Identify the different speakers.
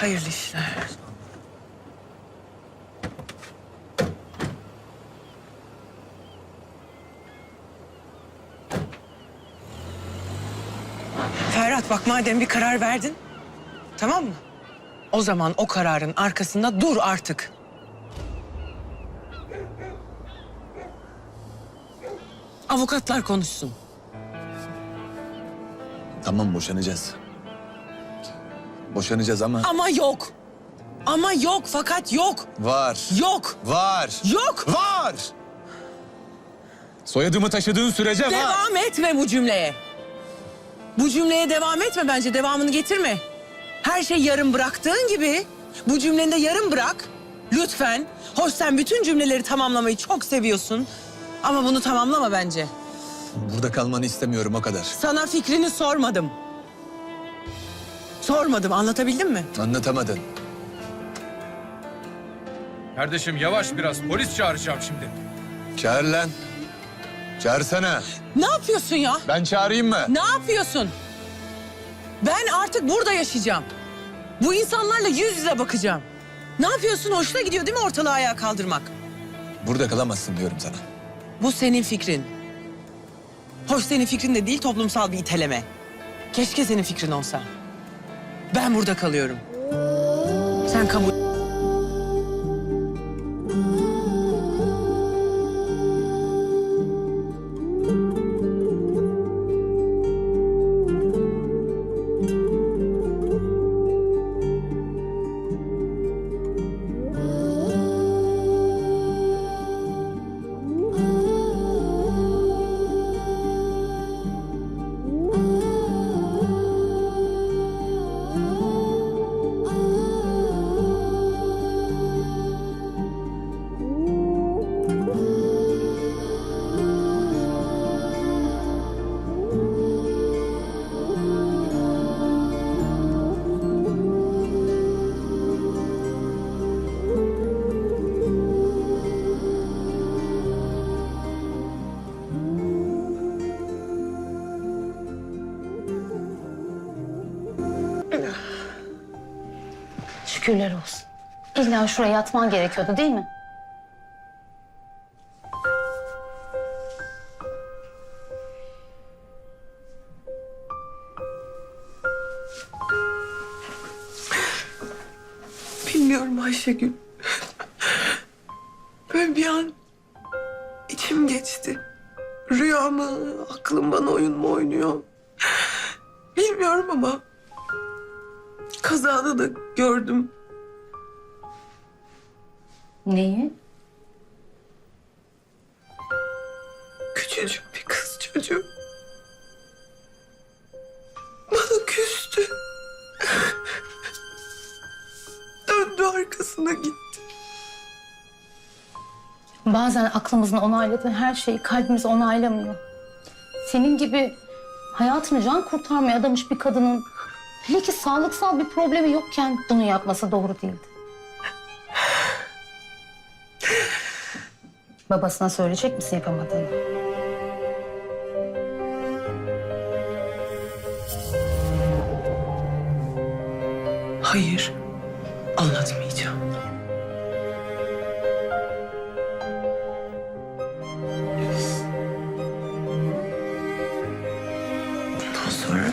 Speaker 1: Hayırlı işler. Ferhat bak madem bir karar verdin. Tamam mı? O zaman o kararın arkasında dur artık. Avukatlar konuşsun.
Speaker 2: Tamam boşanacağız. Boşanacağız ama
Speaker 1: Ama yok. Ama yok fakat yok.
Speaker 2: var.
Speaker 1: Yok.
Speaker 2: Var.
Speaker 1: Yok.
Speaker 2: Var. Soyadımı taşıdığın sürece var.
Speaker 1: Devam etme bu cümleye. Bu cümleye devam etme bence. Devamını getirme. Her şey yarım bıraktığın gibi bu cümleni de yarım bırak. Lütfen. Hoş sen bütün cümleleri tamamlamayı çok seviyorsun. Ama bunu tamamlama bence.
Speaker 2: Burada kalmanı istemiyorum o kadar.
Speaker 1: Sana fikrini sormadım. Sormadım. Anlatabildim mi?
Speaker 2: Anlatamadın.
Speaker 3: Kardeşim yavaş biraz polis çağıracağım şimdi.
Speaker 2: Çağır lan. Çağırsana.
Speaker 1: Ne yapıyorsun ya?
Speaker 2: Ben çağırayım mı?
Speaker 1: Ne yapıyorsun? Ben artık burada yaşayacağım. Bu insanlarla yüz yüze bakacağım. Ne yapıyorsun? Hoşuna gidiyor değil mi ortalığı ayağa kaldırmak?
Speaker 2: Burada kalamazsın diyorum sana.
Speaker 1: Bu senin fikrin. Hoş senin fikrin de değil toplumsal bir iteleme. Keşke senin fikrin olsa. Ben burada kalıyorum. Sen kabul...
Speaker 4: Şükürler olsun. İlla şuraya yatman gerekiyordu değil mi?
Speaker 1: Bilmiyorum Ayşegül. Böyle bir an içim geçti. Rüya mı, aklım bana oyun mu oynuyor? Bilmiyorum ama kazada da gördüm.
Speaker 4: Neyi?
Speaker 1: Küçücük bir kız çocuğu. Bana küstü. Döndü arkasına gitti.
Speaker 4: Bazen aklımızın onayladığı her şeyi kalbimiz onaylamıyor. Senin gibi hayatını can kurtarmaya adamış bir kadının hele ki sağlıksal bir problemi yokken bunu yapması doğru değildi. Babasına söyleyecek misin yapamadığını?
Speaker 1: Hayır, anlatmayacağım. Bundan sonra